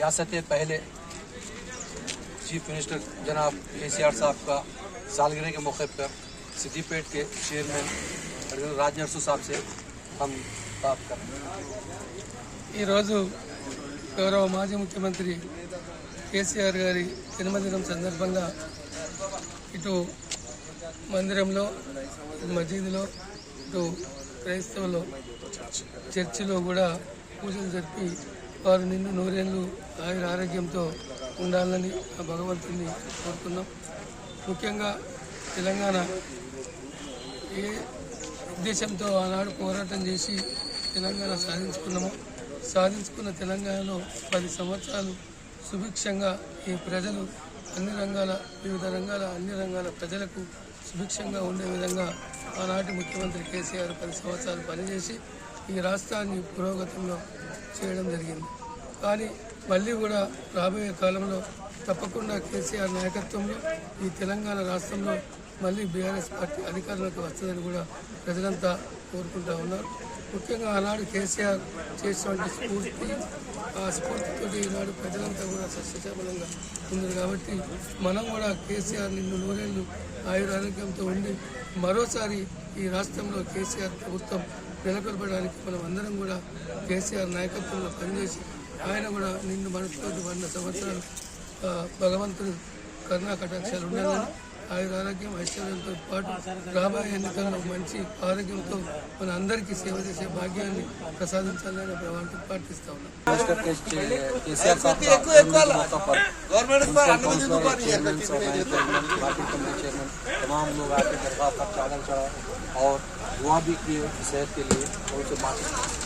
யாastype पहले chief minister جناب KR சாப் காா سالగிரஹே के முகப்ப சித்திபேட் கே चेयरमैन அர்ஜுன் ராஜேர் சாப் சே அம் காாப்ப இరోజు தெரோ மாஜி മുഖ്യമന്ത്രി கே.ஆர் గారి இந்த મંદિરம் சம்பந்தங்க இது મંદિરములో மஜிதில ஒரு கிறிஸ்தவலோ சர்ச்சிலோ கூட பூஜன் செர்பி వారు నిన్ను నూరేళ్ళు ఆయుర ఆరోగ్యంతో ఉండాలని భగవంతుని కోరుతున్నాం ముఖ్యంగా తెలంగాణ ఏ ఉద్దేశంతో ఆనాడు పోరాటం చేసి తెలంగాణ సాధించుకున్నాము సాధించుకున్న తెలంగాణలో పది సంవత్సరాలు సుభిక్షంగా ఈ ప్రజలు అన్ని రంగాల వివిధ రంగాల అన్ని రంగాల ప్రజలకు సుభిక్షంగా ఉండే విధంగా ఆనాటి ముఖ్యమంత్రి కేసీఆర్ పది సంవత్సరాలు పనిచేసి ఈ రాష్ట్రాన్ని పురోగతిలో చేయడం జరిగింది కానీ మళ్ళీ కూడా రాబోయే కాలంలో తప్పకుండా కేసీఆర్ నాయకత్వంలో ఈ తెలంగాణ రాష్ట్రంలో మళ్ళీ బీఆర్ఎస్ పార్టీ అధికారంలోకి వస్తుందని కూడా ప్రజలంతా కోరుకుంటా ఉన్నారు ముఖ్యంగా ఆనాడు కేసీఆర్ చేసినటువంటి స్ఫూర్తి ఆ స్ఫూర్తితో ఈనాడు ప్రజలంతా కూడా సస్యశ్యామలంగా ఉంది కాబట్టి మనం కూడా కేసీఆర్ నిన్ను నూనెళ్ళు ఆయురారోగ్యంతో ఉండి మరోసారి ఈ రాష్ట్రంలో కేసీఆర్ ప్రభుత్వం నెలకొల్పడానికి మనం అందరం కూడా కేసీఆర్ నాయకత్వంలో పనిచేసి ఆయన కూడా నిన్ను మనసులోకి వంద సంవత్సరాలు భగవంతుడు కరుణా కటాక్షాలు ఉండాలని ఆయన ఆరోగ్యం ఐశ్వర్యంతో పాటు రాబోయే ఎన్నికల్లో మంచి ఆరోగ్యంతో మన అందరికీ సేవ చేసే భాగ్యాన్ని ప్రసాదించాలని ప్రభుత్వం ప్రార్థిస్తా तमाम लोग आके दरबार पर चादर चढ़ा और दुआ भी किए सेहत के लिए उनसे बातचीत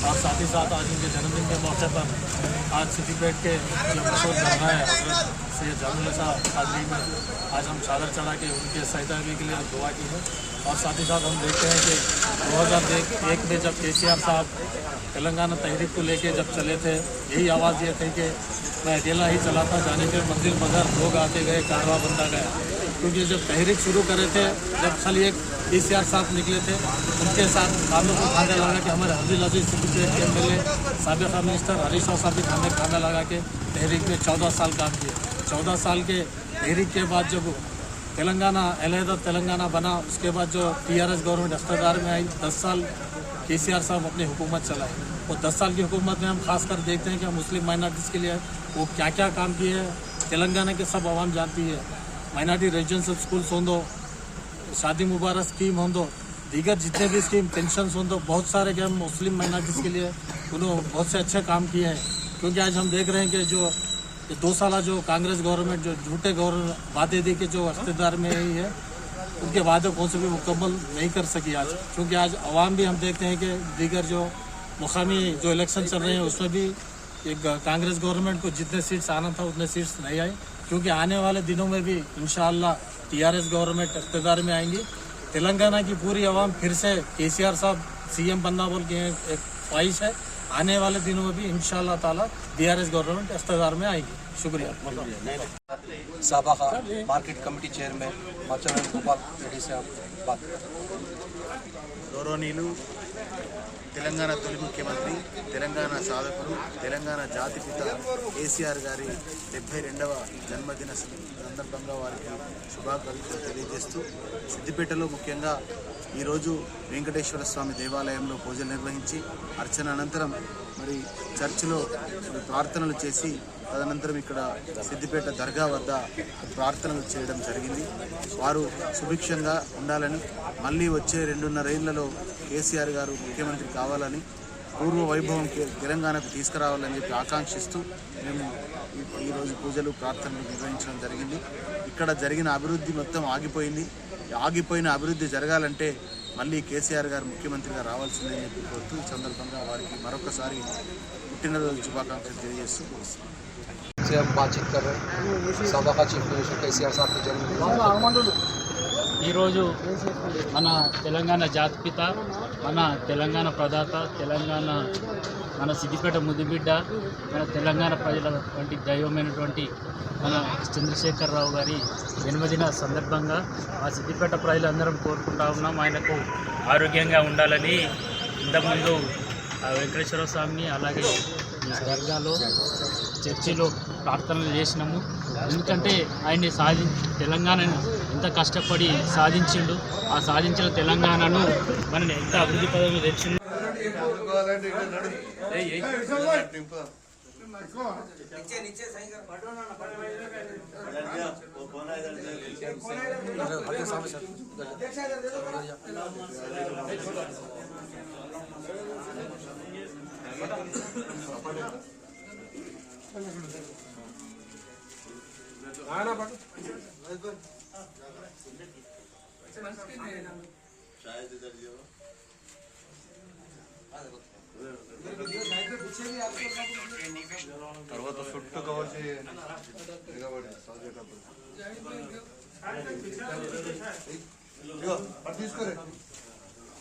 और हाँ, साथ ही साथ आज उनके जन्मदिन के मौके पर आज सिटी पेट के जो मशहूर जाना है सैयद जानू साहब हाजरी में आज हम चादर चढ़ा के उनके सैदाबी के लिए दुआ की है और साथ ही साथ हम देखते हैं कि दो हज़ार एक में जब के सी आर साहब तेलंगाना तहरीक को लेके जब चले थे यही आवाज़ ये थी कि मैं अकेला ही चला था जाने के मंजिल मगर लोग आते गए कारवा बंदा गया क्योंकि जब तहरीक शुरू करे थे जब खाली एक ए सी आर साहब निकले थे उनके साथ कानून को खाना लगा के हमारे हजील अजीज सिंह के एम एल ए सबक मिनिस्टर हरीश और साहब भी खाने खाना लगा के तहरीक में चौदह साल काम किए चौदह साल के तहरीक के बाद जब तेलंगाना अलहदा तेलंगाना बना उसके बाद जो टी आर एस गवर्नमेंट अख्तदार में आई दस साल के सी आर साहब अपनी हुकूमत चलाए और दस साल की हुकूमत में हम खास कर देखते हैं कि हम मुस्लिम माइनॉरिटीज़ के लिए वो क्या क्या काम किए हैं तेलंगाना के सब आवाम जानती है माइनॉरिटी रेजिडेंशल स्कूल सोंदो शादी मुबारक स्कीम हों दीगर जितने भी स्कीम पेंशन हों बहुत सारे क्या मुस्लिम माइनॉरिटीज़ के लिए उन्होंने बहुत से अच्छे काम किए हैं क्योंकि आज हम देख रहे हैं कि जो दो साल जो कांग्रेस गवर्नमेंट जो झूठे गवर्नमेंट वादे दे के जो अस्तेदार में ही है उनके वादे कौन से भी मुकम्मल नहीं कर सकी आज क्योंकि आज आवाम भी हम देखते हैं कि दीगर जो मुकामी जो इलेक्शन चल रहे हैं उसमें भी एक कांग्रेस गवर्नमेंट को जितने सीट्स आना था उतने सीट्स नहीं आई क्योंकि आने वाले दिनों में भी इन टीआरएस गवर्नमेंट इकतदार में आएंगी तेलंगाना की पूरी आवाम फिर से केसीआर साहब सीएम बनना बोल के एक ख्वाहिश है आने वाले दिनों में भी इन ताला एस गवर्नमेंट इकतदार में आएगी शुक्रिया market committee chairman Gopal Reddy से आप बात తెలంగాణ తొలి ముఖ్యమంత్రి తెలంగాణ సాధకుడు తెలంగాణ జాతిపిత కేసీఆర్ గారి డెబ్బై రెండవ జన్మదిన సందర్భంగా వారికి శుభాకాంక్షలు తెలియజేస్తూ సిద్దిపేటలో ముఖ్యంగా ఈరోజు వెంకటేశ్వర స్వామి దేవాలయంలో పూజలు నిర్వహించి అర్చన అనంతరం మరి చర్చిలో ప్రార్థనలు చేసి తదనంతరం ఇక్కడ సిద్దిపేట దర్గా వద్ద ప్రార్థనలు చేయడం జరిగింది వారు సుభిక్షంగా ఉండాలని మళ్ళీ వచ్చే రెండున్నర ఏళ్లలో కేసీఆర్ గారు ముఖ్యమంత్రి కావాలని పూర్వ వైభవం తెలంగాణకు తీసుకురావాలని చెప్పి ఆకాంక్షిస్తూ మేము ఈరోజు పూజలు ప్రార్థనలు నిర్వహించడం జరిగింది ఇక్కడ జరిగిన అభివృద్ధి మొత్తం ఆగిపోయింది ఆగిపోయిన అభివృద్ధి జరగాలంటే మళ్ళీ కేసీఆర్ గారు ముఖ్యమంత్రిగా అని చెప్పి కోరుతూ సందర్భంగా వారికి మరొకసారి పుట్టినరోజు శుభాకాంక్షలు తెలియజేస్తూ కోరుతున్నాం बातचीत कर ఈరోజు మన తెలంగాణ జాతిపిత మన తెలంగాణ ప్రదాత తెలంగాణ మన సిద్దిపేట ముదిబిడ్డ మన తెలంగాణ ప్రజల వంటి దైవమైనటువంటి మన చంద్రశేఖరరావు గారి జన్మదిన సందర్భంగా ఆ సిద్దిపేట ప్రజలందరం కోరుకుంటా ఉన్నాం ఆయనకు ఆరోగ్యంగా ఉండాలని ఇంతకుముందు వెంకటేశ్వర స్వామిని అలాగే స్వర్గాలు చర్చిలో ప్రార్థనలు చేసినాము ఎందుకంటే ఆయన్ని సాధి తెలంగాణను ఎంత కష్టపడి సాధించిండు ఆ సాధించిన తెలంగాణను మనని ఎంత అభివృద్ధి పదవులు తెచ్చిండు आना पाटो शायद इधर जो తర్వాత చుట్టూ కవర్ చేయండి తీసుకోరే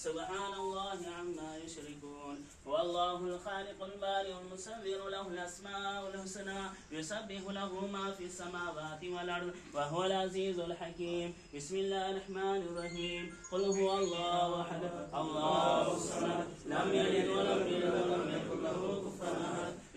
سبحان الله عما يشركون والله الخالق البارئ المصور له الأسماء الحسنى يسبح له ما في السماوات والأرض وهو العزيز الحكيم بسم الله الرحمن الرحيم قل هو الله أحد الله الصمد لم يلد ولم يولد ولم يكن له كفوا أحد